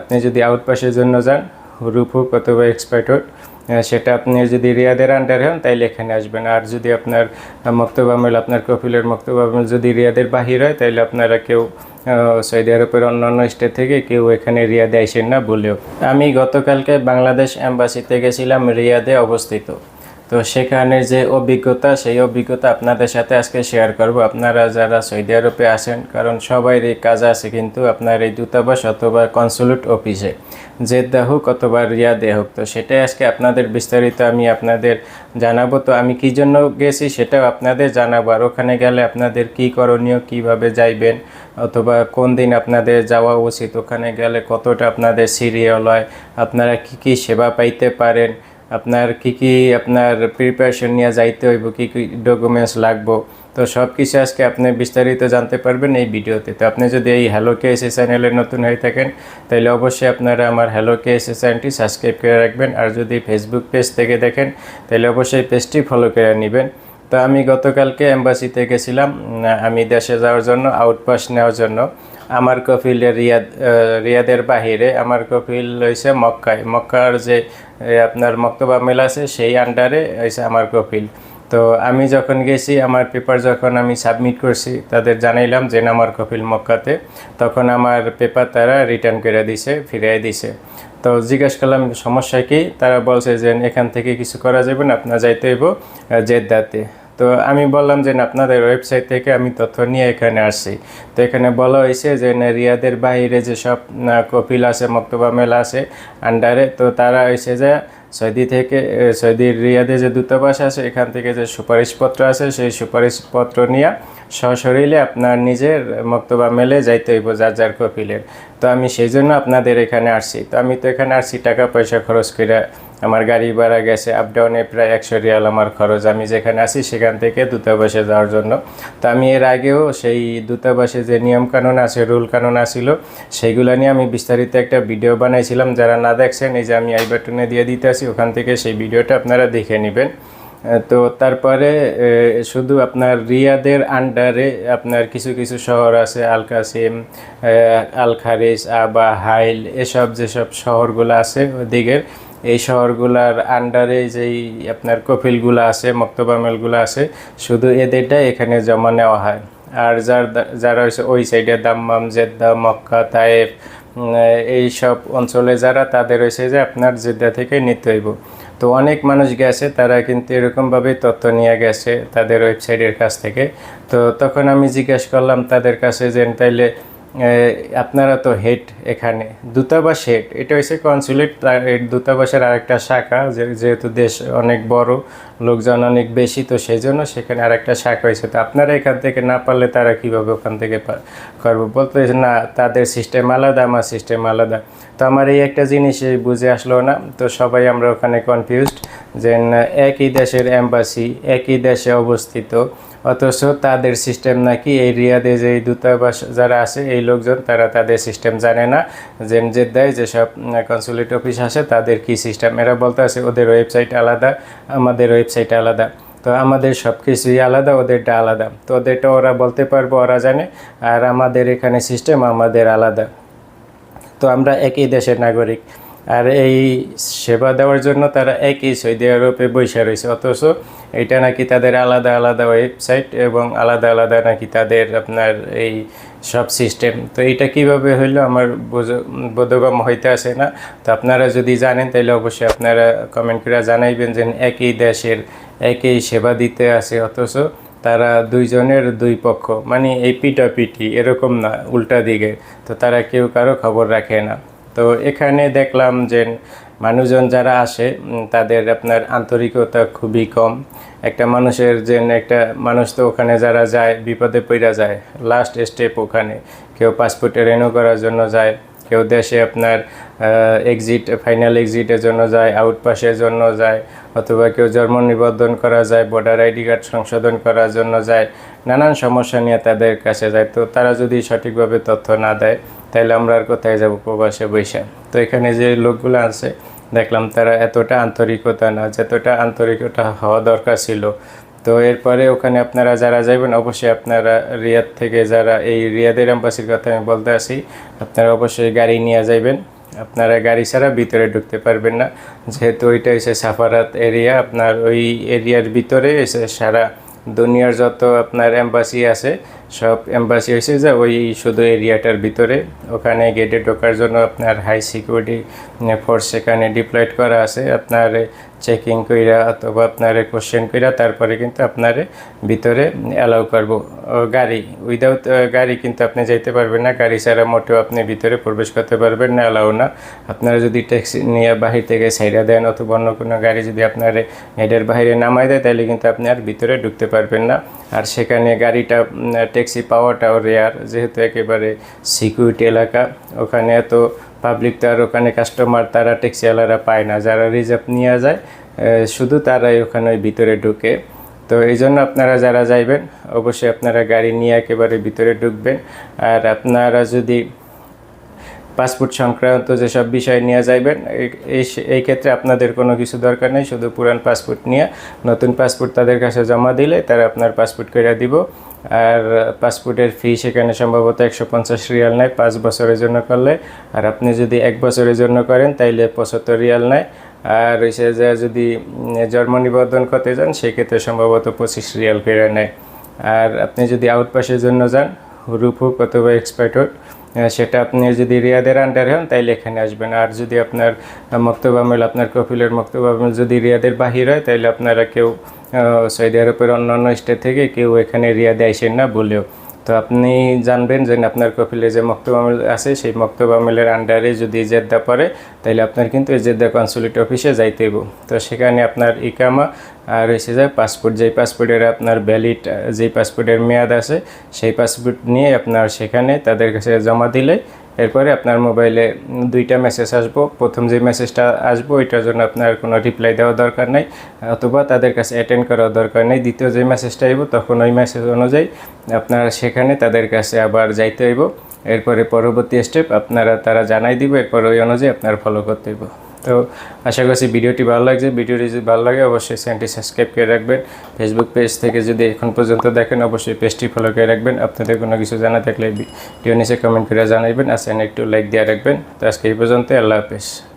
আপনি যদি আউটপাসের জন্য যান হোক অথবা এক্সপার্ট হোক সেটা আপনি যদি রিয়াদের আন্ডারে হন, তাইলে এখানে আসবেন। আর যদি আপনার মক্তব আপনার কপিলের মক্তব আমেল যদি রিয়াদের বাহির হয়, তাইলে আপনারা কেউ সৌদি আরবের অন্যান্য স্টেট থেকে কেউ এখানে রিয়াদে আইসেন না বলেও। আমি গতকালকে বাংলাদেশ অ্যাম্বাসিতে গেছিলাম, রিয়াদে অবস্থিত। তো সেখানে যে অভিজ্ঞতা, সেই অভিজ্ঞতা আপনাদের সাথে আজকে শেয়ার করব। আপনারা যারা সৌদি আরবে আসেন কারণ সবাই এই কাজ আছে কিন্তু আপনার এই দূতাবাস অথবা কনসুলেট অফিসে জেদ্দা হোক অথবা রিয়াদে হোক, তো সেটাই আজকে আপনাদের বিস্তারিত আমি আপনাদের জানাব। তো আমি কী জন্য গেছি সেটাও আপনাদের জানাব, আর ওখানে গেলে আপনাদের কী করণীয়, কীভাবে যাইবেন, অথবা কোন দিন আপনাদের যাওয়া উচিত, ওখানে গেলে কতটা আপনাদের সিরিয়াল হয়, আপনারা কি কি সেবা পাইতে পারেন আপনার কি কি আপনার প্রিপারেশন নিয়ে যাইতে হইব, কি কি ডকুমেন্টস লাগবো? তো সব কিছু আজকে আপনি বিস্তারিত জানতে পারবেন এই ভিডিওতে। তো আপনি যদি এই হ্যালো কে এস চ্যানেলে নতুন হয়ে থাকেন, তাহলে অবশ্যই আপনারা আমার হ্যালো কে এস চ্যানেলটি সাবস্ক্রাইব করে রাখবেন। আর যদি ফেসবুক পেজ থেকে দেখেন, তাহলে অবশ্যই পেজটি ফলো করে নেবেন। তো আমি গতকালকে এম্বাসিতে গেছিলাম আমি দেশে যাওয়ার জন্য আউটপাস নেওয়ার জন্য। আমার কফিল রিয়াদ রিয়াদের বাহিরে আমার কফিল হয়েছে মক্কায়। মক্কার যে আপনার মক্তবা মেলা আছে, সেই আন্ডারে হয়েছে আমার কফিল। তো আমি যখন গেছি, আমার পেপার যখন আমি সাবমিট করছি, তাদের জানাইলাম যে আমার কফিল মক্কাতে। তখন আমার পেপার তারা রিটার্ন করে দিছে ফিরিয়ে দিছে। তো জিজ্ঞেস করলাম, সমস্যা কি? তারা বলছে যে, এখান থেকে কিছু করা যাবে না, আপনার যাইতে হইব জেদ্দাতে। তো আমি বললাম যে না, আপনাদের ওয়েবসাইট থেকে আমি তথ্য নিয়ে এখানে আসছি। তো এখানে বলা হয়েছে যে রিয়াদের বাইরে যেসব কপিল আছে মক্তবা মেলা আছে আন্ডারে তো তারা হয়েছে যে সৌদি থেকে সৌদির রিয়াদে যে দূতাবাস আছে এখান থেকে যে সুপারিশপত্র আছে সেই সুপারিশপত্র নিয়ে সশরীরে আপনার নিজের মক্তবা মেলে যাইতে হইব যার যার কপিলের। তো আমি সেই জন্য আপনাদের এখানে আসছি। তো আমি তো এখানে আসছি টাকা পয়সা খরচ করে আমার গাড়ি ভাড়া গেছে আপ ডাউনে প্রায় একশো রিয়াল আমার খরচ। আমি যেখানে আসি সেখান থেকে দূতাবাসে যাওয়ার জন্য। তো আমি এর আগেও সেই দূতাবাসে যে নিয়মকানুন আছে, রুল কানুন আসিল সেইগুলো নিয়ে আমি বিস্তারিত একটা ভিডিও বানাইছিলাম। যারা না দেখছেন, এই যে আমি আই বাটনে দিয়ে দিতে আসি ওখান থেকে সেই ভিডিওটা আপনারা দেখে নেবেন। তো তারপরে শুধু আপনার রিয়াদের আন্ডারে আপনার কিছু কিছু শহর আছে আল কাসিম আল খারিজ আবা, হাইল, এসব যেসব শহরগুলো আছে ওদিকের এই শহরগুলার আন্ডারে যেই আপনার কফিলগুলো আছে মক্তবামেলগুলো আছে, শুধু এদেরটা এখানে জমা নেওয়া হয়। আর যার যারা হচ্ছে ওই সাইডে দাম্মাম, জেদ্দা, মক্কা, তায়েফ এই সব অঞ্চলে যারা, তাদের হয়েছে যে আপনার জেদ্দা থেকে নিতে হইব। তো অনেক মানুষ গেছে, তারা কিন্তু এরকমভাবে তথ্য নিয়ে গেছে তাদের ওয়েবসাইটের কাছ থেকে। তো তখন আমি জিজ্ঞেস করলাম তাদের কাছে যে তাইলে আপনারা তো হেড এখানে। দূতাবাস হেড, এটা হচ্ছে কনসুলেট দূতাবাসের আরেকটা শাখা যেহেতু দেশ অনেক বড়, লোকজন অনেক বেশি, তো সেই জন্য সেখানে আরেকটা শাখা হয়েছে তো আপনারা এখান থেকে না পারলে তারা কীভাবে ওখান থেকে করব? বলতে না, তাদের সিস্টেম আলাদা, আমার সিস্টেম আলাদা। তো আমার এই একটা জিনিসই বুঝে আসলো না, তো সবাই আমরা ওখানে কনফিউজড যে একই দেশের এম্বাসি একই দেশে অবস্থিত। অথচ তাদের সিস্টেম নাকি এই রিয়াদে যে দূতাবাস যারা আছে, এই লোকজন, তারা তাদের সিস্টেম জানে না। যে জেদ্দায় যেসব কনসুলেট অফিস আছে তাদের কি সিস্টেম এরা বলতে আছে ওদের ওয়েবসাইট আলাদা, আমাদের ওয়েবসাইট আলাদা। তো আমাদের সব কিছুই আলাদা, ওদেরটা আলাদা। তো ওদেরটা ওরা বলতে পারব, ওরা জানে। আর আমাদের এখানে সিস্টেম আমাদের আলাদা। তো আমরা একই দেশের নাগরিক। আর এই সেবা দেওয়ার জন্য তারা একই সৌদি আরবে বৈশা রয়েছে। অথচ এটা নাকি তাদের আলাদা আলাদা ওয়েবসাইট এবং আলাদা আলাদা নাকি তাদের আপনার এই সব সিস্টেম। তো এটা কীভাবে হইল আমার বোধগম্য হইতে আসে না। তো আপনারা যদি জানেন তাহলে অবশ্যই আপনারা কমেন্ট করে জানাইবেন যে একই দেশের একই সেবা দিতে আসে। অথচ তারা দুইজনের দুই পক্ষ মানে এই পিটাপিটি এরকম না, উল্টা দিকে। তো তারা কেউ কারও খবর রাখে না। তো এখানে দেখলাম যে মানুষজন যারা আসে তাদের আপনার আন্তরিকতা খুবই কম। একটা মানুষের যে একটা মানুষ তো ওখানে যারা যায়, বিপদে পড়া যায় লাস্ট স্টেপ ওখানে। কেউ পাসপোর্টে রেনু করার জন্য যায়, কেউ দেশে আপনার এক্সিট ফাইনাল এক্সিটের জন্য যায় আউটপাসের জন্য যায়, অথবা কেউ জন্ম নিবন্ধন করা যায় ভোটার আইডি কার্ড সংশোধন করার জন্য যায়, নানান সমস্যা নিয়ে তাদের কাছে যায়। তো তারা যদি সঠিকভাবে তথ্য না দেয় তাহলে আমরা আর কোথায় যাব প্রবাসে বৈশা? তো এখানে যে লোকগুলো আছে, দেখলাম তারা এতটা আন্তরিকতা না, যতটা আন্তরিকতা হওয়া দরকার ছিল। তো এরপরে ওখানে আপনারা যারা যাবেন অবশ্যই আপনারা রিয়াদ থেকে যারা, এই রিয়াদের এম্বাসির কথা আমি বলতে আসি, আপনারা অবশ্যই গাড়ি নিয়ে যাবেন আপনারা গাড়ি ছাড়া ভিতরে ঢুকতে পারবেন না। যেহেতু ওইটা হচ্ছে সাফারাত এরিয়া, আপনার ওই এরিয়ার ভিতরে এসে সারা দুনিয়ার যত আপনার এম্বাসি আছে সব এম্বাসি হয়েছে যে ওই শুধু এরিয়াটার ভিতরে। ওখানে গেটে ঢোকার জন্য আপনার হাই সিকিউরিটি ফোর্স সেখানে ডিপ্লয়েড করা আছে। আপনার চেকিং কইরা অথবা আপনার কোশ্চেন কইরা তারপরে কিন্তু আপনার ভিতরে অ্যালাউ করব। গাড়ি উইদাউট গাড়ি কিন্তু আপনি যাইতে পারবেন না। গাড়ি ছাড়া মোটেও আপনি ভিতরে প্রবেশ করতে পারবেন না অ্যালাউ না। আপনারা যদি ট্যাক্সি নিয়ে বাহির থেকে সাইডা দেন অথবা অন্য কোনো গাড়ি যদি আপনার গেটের বাইরে নামাই দেয়, তাহলে কিন্তু আপনি আর ভিতরে ঢুকতে পারবেন না। আর সেখানে গাড়িটা ট্যাক্সি পাওয়াটাও রেয়ার যেহেতু একেবারে সিকিউরিটি এলাকা। ওখানে এত পাবলিক তো আর ওখানে কাস্টমার তারা ট্যাক্সিওয়ালারা পায় না। যারা রিজার্ভ নিয়ে যায় শুধু তারাই ওখানে ভিতরে ঢুকে। তো এই জন্য আপনারা যারা যাইবেন, অবশ্যই আপনারা গাড়ি নিয়ে একেবারে ভিতরে ঢুকবেন। আর আপনারা যদি পাসপোর্ট সংক্রান্ত যেসব বিষয় নিয়ে যাইবেন এই ক্ষেত্রে আপনাদের কোনো কিছু দরকার নেই। শুধু পুরান পাসপোর্ট নিয়ে নতুন পাসপোর্ট তাদের কাছে জমা দিলে তারা আপনার পাসপোর্ট করে দিব। আর পাসপোর্টের ফি সেখানে সম্ভবত একশো পঞ্চাশ রিয়াল নেয়, পাঁচ বছরের জন্য করলে। আর আপনি যদি এক বছরের জন্য করেন, তাইলে পঁচাত্তর রিয়াল নেয়। আর হচ্ছে যে যদি জন্ম নিবন্ধন করতে যান, সেক্ষেত্রে সম্ভবত পঁচিশ রিয়াল করে নেয়। আর আপনি যদি আউটপাসের জন্য যান হুরুপ হোক অথবা এক্সপার্ট হোক সেটা আপনি যদি রিয়াদের আন্ডারে হন, তাইলে এখানে আসবেন। আর যদি আপনার মক্তব আমেল আপনার কপিলের মক্তব আমেল যদি রিয়াদের বাহির হয়, তাইলে আপনারা কেউ সৌদি আরবের অন্যান্য স্টেট থেকে কেউ এখানে রিয়াদে আইসেন না বলেও। তো আপনি জানবেন যে আপনার কপিলে যে মক্তব আমেল আছে, সেই মক্তব আমেলের আন্ডারে যদি জেদ্দা পড়ে, তাহলে আপনার কিন্তু এই জেদ্দা কনসুলেট অফিসে যাইতে হইব। তো সেখানে আপনার ইকামা আর হয়েছে যে পাসপোর্ট যেই পাসপোর্টের আপনার ভ্যালিড যেই পাসপোর্টের মেয়াদ আছে, সেই পাসপোর্ট নিয়ে আপনার সেখানে তাদের কাছে জমা দিলে এরপরে আপনার মোবাইলে দুইটা মেসেজ আসব। প্রথম যে মেসেজটা আসব ওইটার জন্য আপনার কোনো রিপ্লাই দেওয়া দরকার নাই, অথবা তাদের কাছে অ্যাটেন্ড করা দরকার নেই। দ্বিতীয় যে মেসেজটা আইব, তখন ওই মেসেজ অনুযায়ী আপনার সেখানে তাদের কাছে আবার যাইতে হইব। এরপরে পরবর্তী স্টেপ আপনারা, তারা জানাই দিব, এরপর ওই অনুযায়ী আপনার ফলো করতে হইব। তো আশা করছি ভিডিওটি ভালো লাগছে। ভিডিওটি যদি ভালো লাগে, অবশ্যই চ্যানেলটি সাবস্ক্রাইব করে রাখবেন। ফেসবুক পেজ থেকে যদি এখন পর্যন্ত দেখেন, অবশ্যই পেজটি ফলো করে রাখবেন। আপনাদের কোনো কিছু জানা থাকলে ভিডিও নিচে কমেন্ট করে জানাবেন আর চ্যানেল একটু লাইক দিয়ে রাখবেন। তো আজকে এই পর্যন্ত আল্লাহ হাফেজ।